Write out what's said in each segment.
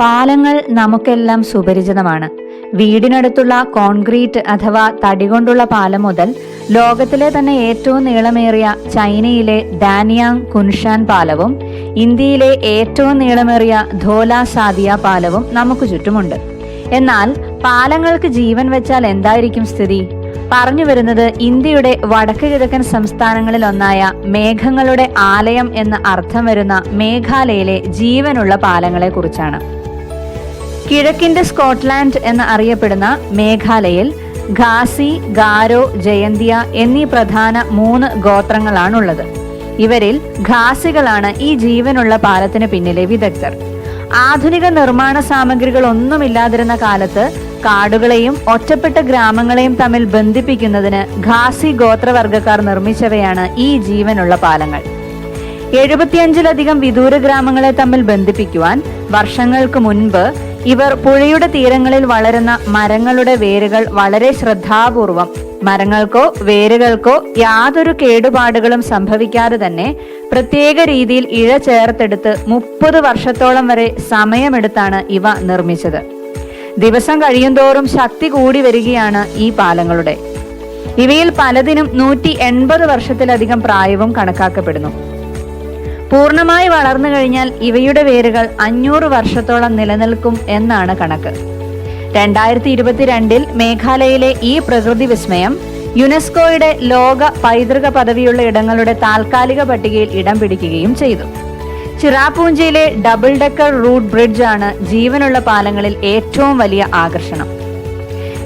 പാലങ്ങൾ നമുക്കെല്ലാം സുപരിചിതമാണ്. വീടിനടുത്തുള്ള കോൺക്രീറ്റ് അഥവാ തടി കൊണ്ടുള്ള പാലം മുതൽ ലോകത്തിലെ തന്നെ ഏറ്റവും നീളമേറിയ ചൈനയിലെ ഡാനിയാങ് കുൻഷാൻ പാലവും ഇന്ത്യയിലെ ഏറ്റവും നീളമേറിയ ധോല സാദിയ പാലവും നമുക്ക് ചുറ്റുമുണ്ട്. എന്നാൽ പാലങ്ങൾക്ക് ജീവൻ വെച്ചാൽ എന്തായിരിക്കും സ്ഥിതി? പറഞ്ഞു വരുന്നത് ഇന്ത്യയുടെ വടക്ക് കിഴക്കൻ സംസ്ഥാനങ്ങളിൽ ഒന്നായ മേഘങ്ങളുടെ ആലയം എന്ന അർത്ഥം വരുന്ന മേഘാലയയിലെ ജീവനുള്ള പാലങ്ങളെ കുറിച്ചാണ് കിഴക്കിന്റെ സ്കോട്ട്ലാൻഡ് എന്ന് അറിയപ്പെടുന്ന മേഘാലയയിൽ ഖാസി ഗാരോ ജയന്തിയ എന്നീ പ്രധാന മൂന്ന് ഗോത്രങ്ങളാണുള്ളത്. ഇവരിൽ ഖാസികളാണ് ഈ ജീവനുള്ള പാലത്തിന് പിന്നിലെ വിദഗ്ധർ. ആധുനിക നിർമ്മാണ സാമഗ്രികൾ ഒന്നുമില്ലാതിരുന്ന കാലത്ത് കാടുകളെയും ഒറ്റപ്പെട്ട ഗ്രാമങ്ങളെയും തമ്മിൽ ബന്ധിപ്പിക്കുന്നതിന് ഖാസി ഗോത്രവർഗക്കാർ നിർമ്മിച്ചവയാണ് ഈ ജീവനുള്ള പാലങ്ങൾ. എഴുപത്തിയഞ്ചിലധികം വിദൂര ഗ്രാമങ്ങളെ തമ്മിൽ ബന്ധിപ്പിക്കുവാൻ വർഷങ്ങൾക്ക് മുൻപ് ഇവർ പുഴയുടെ തീരങ്ങളിൽ വളരുന്ന മരങ്ങളുടെ വേരുകൾ വളരെ ശ്രദ്ധാപൂർവം മരങ്ങൾക്കോ വേരുകൾക്കോ യാതൊരു കേടുപാടുകളും സംഭവിക്കാതെ തന്നെ പ്രത്യേക രീതിയിൽ ഇഴ ചേർത്തെടുത്ത് മുപ്പത് വർഷത്തോളം വരെ സമയമെടുത്താണ് ഇവ നിർമ്മിച്ചത്. ദിവസം കഴിയുന്തോറും ശക്തി കൂടി വരികയാണ് ഈ പാലങ്ങളുടെ. ഇവയിൽ പലതിനും നൂറ്റി എൺപത് വർഷത്തിലധികം പ്രായവും കണക്കാക്കപ്പെടുന്നു. പൂർണമായി വളർന്നു കഴിഞ്ഞാൽ ഇവയുടെ വേരുകൾ അഞ്ഞൂറ് വർഷത്തോളം നിലനിൽക്കും എന്നാണ് കണക്ക്. രണ്ടായിരത്തി ഇരുപത്തിരണ്ടിൽ മേഘാലയയിലെ ഈ പ്രകൃതി വിസ്മയം യുനെസ്കോയുടെ ലോക പൈതൃക പദവിയുള്ള ഇടങ്ങളുടെ താൽക്കാലിക പട്ടികയിൽ ഇടം പിടിക്കുകയും ചെയ്തു. ചിറാപൂഞ്ചിയിലെ ഡബിൾ ഡെക്കർ റൂട്ട് ബ്രിഡ്ജ് ആണ് ജീവനുള്ള പാലങ്ങളിൽ ഏറ്റവും വലിയ ആകർഷണം.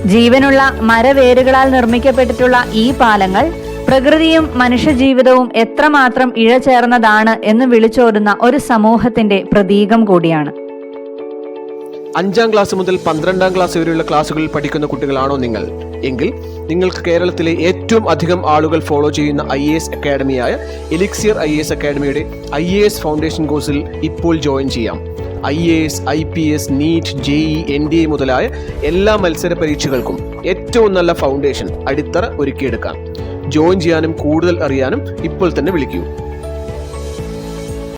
ജീവനുള്ള മരവേരുകളാൽ നിർമ്മിക്കപ്പെട്ടിട്ടുള്ള ഈ പാലങ്ങൾ പ്രകൃതിയും മനുഷ്യജീവിതവും എത്രമാത്രം ഇഴചേർന്നതാണ് എന്ന് വിളിച്ചോരുന്ന ഒരു സമൂഹത്തിന്റെ പ്രതീകം കൂടിയാണ്. അഞ്ചാം ക്ലാസ് മുതൽ പന്ത്രണ്ടാം ക്ലാസ് വരെയുള്ള ക്ലാസ്സുകളിൽ പഠിക്കുന്ന കുട്ടികളാണോ നിങ്ങൾ? എങ്കിൽ നിങ്ങൾക്ക് കേരളത്തിലെ ഏറ്റവും അധികം ആളുകൾ ഫോളോ ചെയ്യുന്ന ഐ എ എസ് അക്കാഡമിയായ എലിക്സിയർ ഐ എസ് അക്കാഡമിയുടെ ഐ എ എസ് ഫൗണ്ടേഷൻ കോഴ്സിൽ ഇപ്പോൾ ജോയിൻ ചെയ്യാം. I A S I P S NEET JEE N D A മുതലായ എല്ലാ മത്സര പരീക്ഷകൾക്കും ഏറ്റവും നല്ല ഫൗണ്ടേഷൻ അടിത്തറ ഒരുക്കിയെടുക്കാം. ജോയിൻ ചെയ്യാനും കൂടുതൽ അറിയാനും ഇപ്പോൾ തന്നെ വിളിക്കൂ.